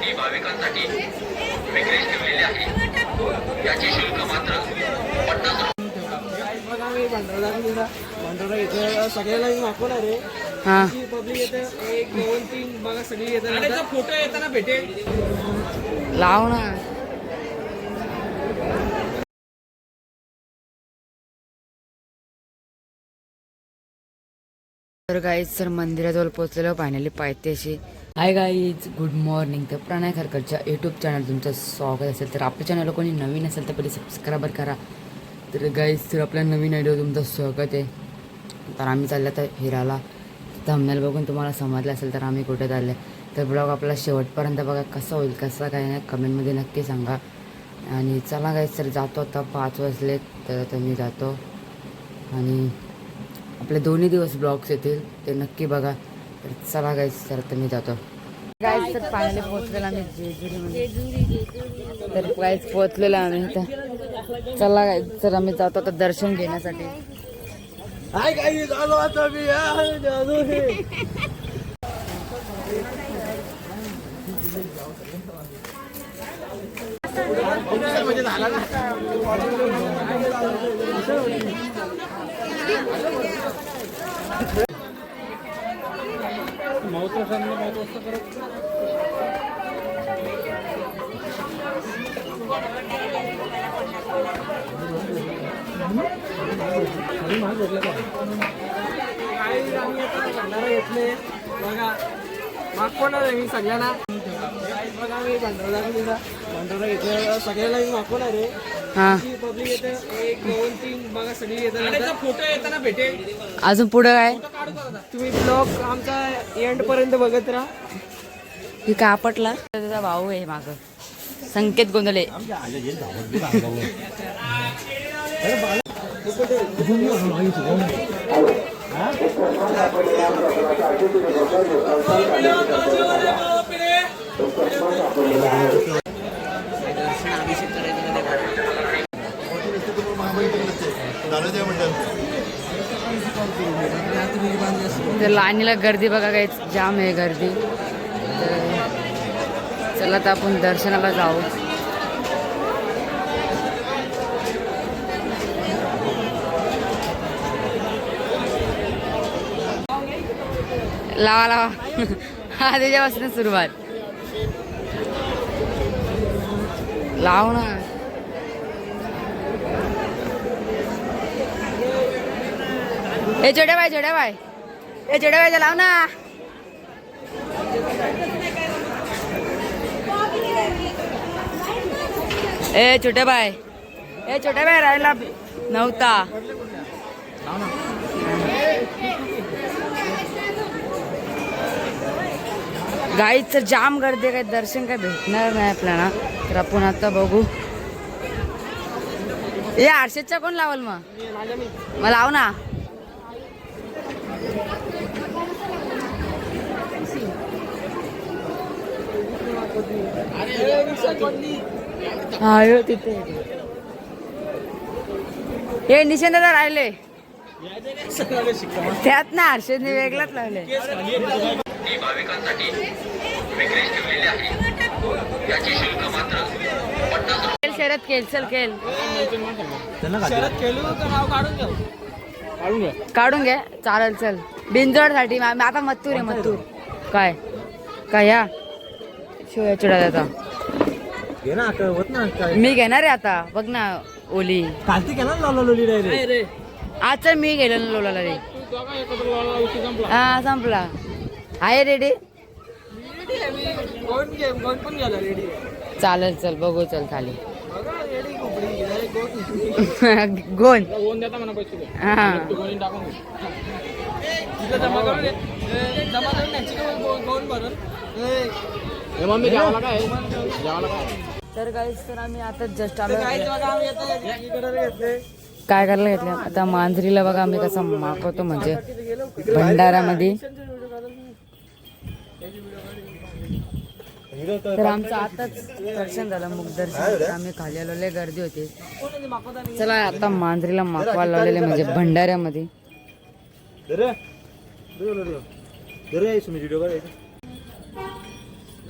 ती भाविकांसाठी विक्रीस ठेवलेली आहे. याचे शुल्क मात्र पन्नास इथं सगळ्याला मी आहे हा फोटो येताना भेटेल लाव ना. तर गाईज सर मंदिराजवळ पोहोचलेलो फायनली पायथ्याशी. हाय गाईज गुड मॉर्निंग तर प्रणय खरकरच्या यूट्यूब चॅनल तुमचं स्वागत असेल. तर आपल्या चॅनलला कोणी नवीन असेल तर पहिले सबस्क्राईबर करा. तर गाईज तर आपल्या नवीन आयडिओ तुमचं स्वागत आहे. तर आम्ही चाललं तर हिराला. थंबनेल बघून तुम्हाला समजलं असेल तर आम्ही कुठे चालले तर ब्लॉग आपला शेवटपर्यंत बघा कसा होईल कसा काय नाही कमेंटमध्ये नक्की सांगा. आणि चला गाईज सर जातो आता पाच वाजले तर आता मी जातो. आणि आपले दोन्ही दिवस ब्लॉग्स येतील ते नक्की बघा. तर चला गाईस तर मी जातो. गाईस तर फायनली पोहोचलेलो आम्ही. जेजुरी तर गाईस पोहोचलेलो आम्ही तर चला गाईस तर आम्ही जातो आता दर्शन घेण्यासाठी. हाय काही झालो आता मी. म्हणजे झाला ना काही आम्ही आता भंडारा घेतले बघा मागवणार आहे मी सगळ्यांना. बघा मी भंडारा घेतलं सगळ्याला मी मागवणार आहे हां. अजून पुढं काय? तुम्ही ब्लॉग आमचा एंड पर्यंत बघत राहा. ही कापटला त्याचा भाऊ आहे माग. संकेत गोंधळे. तर लाईनीला गर्दी बघा काय जाम आहे गर्दी. तर चला तर आपण दर्शनाला जाऊ. लावा लावा. हा त्याच्यापासून सुरुवात. लाव ना. हे छोट्या बाय छोट्या बाय ए छोट्या बायच्या लाव ना. ए छोट्या बाय. ए छोट्या बाय राहिला नव्हता. गाईच जाम गर्दी आहे, काही दर्शन काय भेटणार नाही आपल्याला. तर आपण आता बघू. ए आरशेदच्या कोण लावल मग? मग लाव ना. हा यो तिथे. हे दादा राहिले. त्यात ना हर्षदने वेगळाच लावले शरद खेळ चल नाव काढून घ्या काढून घे. चालेल चल. बिंजोडसाठी आता मत्तूर आहे मत्तूर. काय? काय या? शिवाय चिडा आता घे ना होत ना काय? मी घेणार आहे आता. बघ ना ओली. कालती केला लावला लोली रे. आज चल मी गेलो ना लोलाला रे. हा संपला. आहे रेडी कोण घे कोण पण गेला रेडी चालेल चल बघू चल खाली. गोन. हा. तर गाईस तर आम्ही आता जस्ट आलो. आम्ही काय करायला घेतलं आता मांजरीला बघा आम्ही कसं मागवतो म्हणजे भंडाऱ्यामध्ये तर आमचं आताच दर्शन झालं मुख दर्शन. आम्ही खाली आलो गर्दी होती. चला आता मांजरीला मागवा लावलेले म्हणजे भंडाऱ्यामध्ये. दरे दरे दरे व्हिडिओ करायचं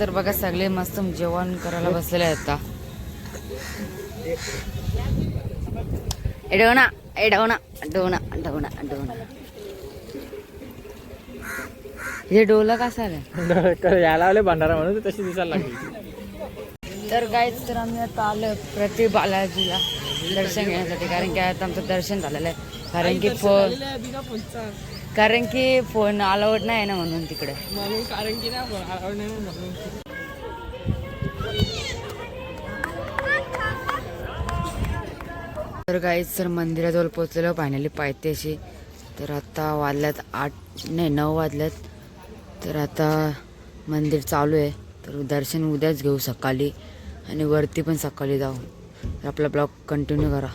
तर बघा सगळे मस्त जेवण करायला बसलेले आहेत आता. एडवना एडवना डोना डोना डोना हे डोलं कसं आलं यायला आले भंडारा म्हणून तशी दिसायला लागली. तर गाईच तर आम्ही आता आलो प्रति बालाजीला दर्शन घेण्यासाठी कारण की आता आमचं दर्शन झालेलं आहे. कारण की कारण की फोन अलाउड नाही आहे ना म्हणून तिकडे. म्हणून कारण की नाही फोन आवड नाही म्हणून तर गाईच तर मंदिराजवळ पोचलेलो फायनली पायथ्याशी तर आता वाजल्यात आठ नाही नऊ वाजल्यात. तर आता मंदिर चालू आहे. तर दर्शन उद्याच घेऊ सकाळी. आणि वरती पण सकाळी जाऊ. तर आपला ब्लॉग कंटिन्यू करा.